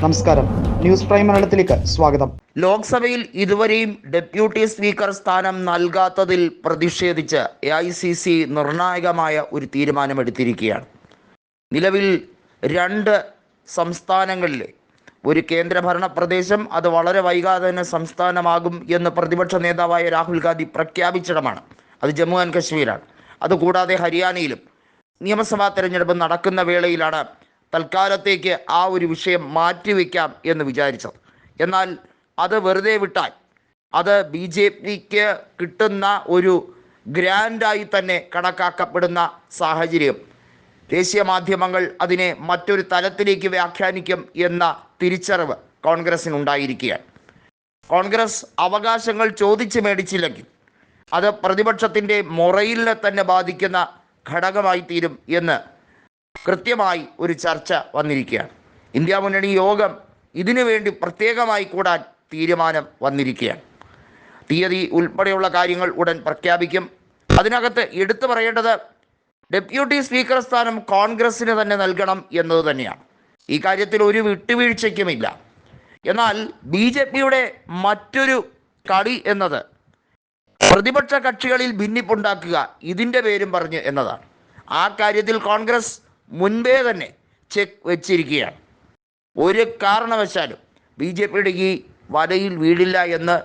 നമസ്കാരം. News prime മലയാളത്തിലേക്ക് സ്വാഗതം. ലോക്സഭയിൽ ഇതുവരെയും ഡെപ്യൂട്ടി സ്പീക്കർ സ്ഥാനം നൽകാത്തതിൽ പ്രതിഷേധിച്ച് എ ഐ സി സി നിർണായകമായ ഒരു തീരുമാനമെടുത്തിരിക്കുകയാണ്. നിലവിൽ രണ്ട് സംസ്ഥാനങ്ങളിലെ ഒരു കേന്ദ്രഭരണ പ്രദേശം അത് വളരെ വൈകാതെ തന്നെ സംസ്ഥാനമാകും എന്ന് പ്രതിപക്ഷ നേതാവായ രാഹുൽ ഗാന്ധി പ്രഖ്യാപിച്ചിടമാണ്. അത് ജമ്മു ആൻഡ് കശ്മീരാണ്. അതുകൂടാതെ ഹരിയാനയിലും നിയമസഭാ തെരഞ്ഞെടുപ്പ് നടക്കുന്ന വേളയിലാണ് തൽക്കാലത്തേക്ക് ആ ഒരു വിഷയം മാറ്റിവെക്കാം എന്ന് വിചാരിച്ചത്. എന്നാൽ അത് വെറുതെ വിട്ടാൽ അത് ബി ജെ പിക്ക് കിട്ടുന്ന ഒരു ഗ്രാൻഡായി തന്നെ കണക്കാക്കപ്പെടുന്ന സാഹചര്യം ദേശീയ മാധ്യമങ്ങൾ അതിനെ മറ്റൊരു തലത്തിലേക്ക് വ്യാഖ്യാനിക്കും എന്ന തിരിച്ചറിവ് കോൺഗ്രസിനുണ്ടായിരിക്കുകയാണ്. കോൺഗ്രസ് അവകാശങ്ങൾ ചോദിച്ച് മേടിച്ചില്ലെങ്കിൽ അത് പ്രതിപക്ഷത്തിന്റെ മുറയിലെ തന്നെ ബാധിക്കുന്ന ഘടകമായി തീരും എന്ന് കൃത്യമായി ഒരു ചർച്ച വന്നിരിക്കുകയാണ്. ഇന്ത്യ മുന്നണി യോഗം ഇതിനു വേണ്ടി പ്രത്യേകമായി കൂടാൻ തീരുമാനം വന്നിരിക്കുകയാണ്. തീയതി ഉൾപ്പെടെയുള്ള കാര്യങ്ങൾ ഉടൻ പ്രഖ്യാപിക്കും. അതിനകത്ത് എടുത്തു പറയേണ്ടത് ഡെപ്യൂട്ടി സ്പീക്കർ സ്ഥാനം കോൺഗ്രസ്സിന് തന്നെ നൽകണം എന്നത് തന്നെയാണ്. ഈ കാര്യത്തിൽ ഒരു വിട്ടുവീഴ്ചയ്ക്കുമില്ല. എന്നാൽ ബി ജെ പിയുടെ മറ്റൊരു കളി എന്നത് പ്രതിപക്ഷ കക്ഷികളിൽ ഭിന്നിപ്പുണ്ടാക്കുക ഇതിന്റെ പേരും പറഞ്ഞ് എന്നതാണ്. ആ കാര്യത്തിൽ കോൺഗ്രസ് മുൻപേ തന്നെ ചെക്ക് വെച്ചിരിക്കുകയാണ്. ഒരു കാരണവശാലും ബി ജെ പിയുടെ ഈ വലയിൽ വീടില്ല എന്ന്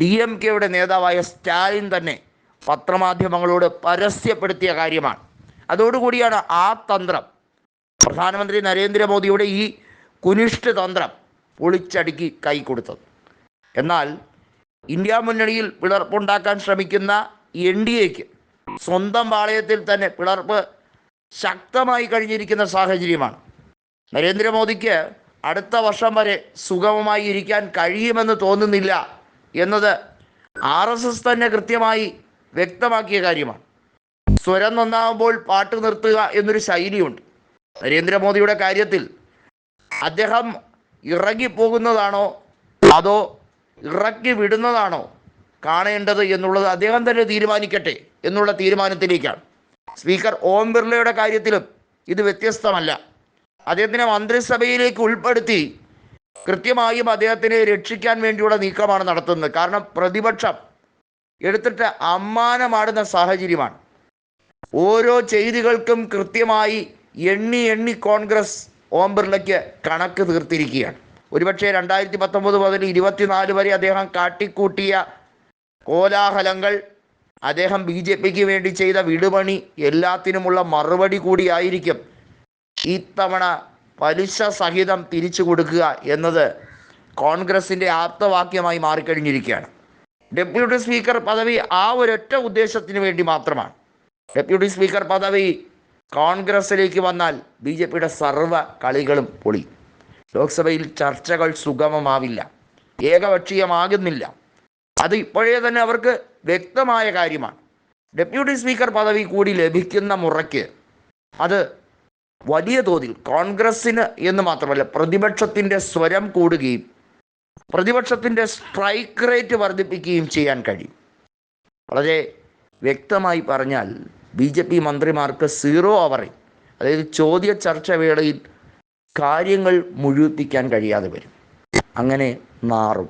ഡി എം കെയുടെ നേതാവായ സ്റ്റാലിൻ തന്നെ പത്രമാധ്യമങ്ങളോട് പരസ്യപ്പെടുത്തിയ കാര്യമാണ്. അതോടുകൂടിയാണ് ആ തന്ത്രം. പ്രധാനമന്ത്രി നരേന്ദ്രമോദിയുടെ ഈ കുനിഷ്ഠ തന്ത്രം പൊളിച്ചടുക്കി കൈ കൊടുത്തത്. എന്നാൽ ഇന്ത്യ മുന്നണിയിൽ പിളർപ്പുണ്ടാക്കാൻ ശ്രമിക്കുന്ന എൻ ഡി എക്ക് സ്വന്തം പാളയത്തിൽ തന്നെ പിളർപ്പ് ശക്തമായി കഴിഞ്ഞിരിക്കുന്ന സാഹചര്യമാണ്. നരേന്ദ്രമോദിക്ക് അടുത്ത വർഷം വരെ സുഗമമായി ഇരിക്കാൻ കഴിയുമെന്ന് തോന്നുന്നില്ല എന്നത് ആർ എസ് എസ് തന്നെ കൃത്യമായി വ്യക്തമാക്കിയ കാര്യമാണ്. സ്വരം നന്നാവുമ്പോൾ പാട്ട് നിർത്തുക എന്നൊരു ശൈലിയുണ്ട്. നരേന്ദ്രമോദിയുടെ കാര്യത്തിൽ അദ്ദേഹം ഇറങ്ങിപ്പോകുന്നതാണോ? അതോ ഇറക്കി വിടുന്നതാണോ? കാണേണ്ടത് എന്നുള്ളത് അദ്ദേഹം തന്നെ തീരുമാനിക്കട്ടെ എന്നുള്ള തീരുമാനത്തിലേക്കാണ്. സ്പീക്കർ ഓം ബിർളയുടെ കാര്യത്തിലും ഇത് വ്യത്യസ്തമല്ല. അദ്ദേഹത്തിനെ മന്ത്രിസഭയിലേക്ക് ഉൾപ്പെടുത്തി കൃത്യമായും അദ്ദേഹത്തിനെ രക്ഷിക്കാൻ വേണ്ടിയുള്ള നീക്കമാണ് നടത്തുന്നത്. കാരണം പ്രതിപക്ഷം എടുത്തിട്ട് അമ്മാനമാടുന്ന സാഹചര്യമാണ്. ഓരോ ചെയ്തികൾക്കും കൃത്യമായി എണ്ണി എണ്ണി കോൺഗ്രസ് ഓം ബിർളയ്ക്ക് കണക്ക് തീർത്തിരിക്കുകയാണ്. ഒരുപക്ഷെ രണ്ടായിരത്തി പത്തൊമ്പത് മുതൽ ഇരുപത്തിനാല് വരെ അദ്ദേഹം കാട്ടിക്കൂട്ടിയ കോലാഹലങ്ങൾ അദ്ദേഹം ബി ജെ പിക്ക് വേണ്ടി ചെയ്ത വിടുപണി എല്ലാത്തിനുമുള്ള മറുപടി കൂടിയായിരിക്കും ഇത്തവണ പലിശ സഹിതം തിരിച്ചു കൊടുക്കുക എന്നത് കോൺഗ്രസിന്റെ ആപ്തവാക്യമായി മാറിക്കഴിഞ്ഞിരിക്കുകയാണ്. ഡെപ്യൂട്ടി സ്പീക്കർ പദവി ആ ഒരൊറ്റ ഉദ്ദേശത്തിന് വേണ്ടി മാത്രമാണ്. ഡെപ്യൂട്ടി സ്പീക്കർ പദവി കോൺഗ്രസിലേക്ക് വന്നാൽ ബി ജെ പിയുടെ സർവ കളികളും പൊളി. ലോക്സഭയിൽ ചർച്ചകൾ സുഗമമാവില്ല. ഏകപക്ഷീയമാകുന്നില്ല. അത് ഇപ്പോഴേ തന്നെ അവർക്ക് വ്യക്തമായ കാര്യമാണ്. ഡെപ്യൂട്ടി സ്പീക്കർ പദവി കൂടി ലഭിക്കുന്ന മുറയ്ക്ക് അത് വലിയ തോതിൽ കോൺഗ്രസ്സിന് എന്ന് മാത്രമല്ല പ്രതിപക്ഷത്തിന്റെ സ്വരം കൂടുകയും പ്രതിപക്ഷത്തിന്റെ സ്ട്രൈക്ക് റേറ്റ് വർദ്ധിപ്പിക്കുകയും ചെയ്യാൻ കഴിയും. വളരെ വ്യക്തമായി പറഞ്ഞാൽ ബി ജെ പി മന്ത്രിമാർക്ക് സീറോ അവറിൽ അതായത് ചോദ്യ ചർച്ച വേളയിൽ കാര്യങ്ങൾ മുഴുവിപ്പിക്കാൻ കഴിയാതെ വരും. അങ്ങനെ നാറും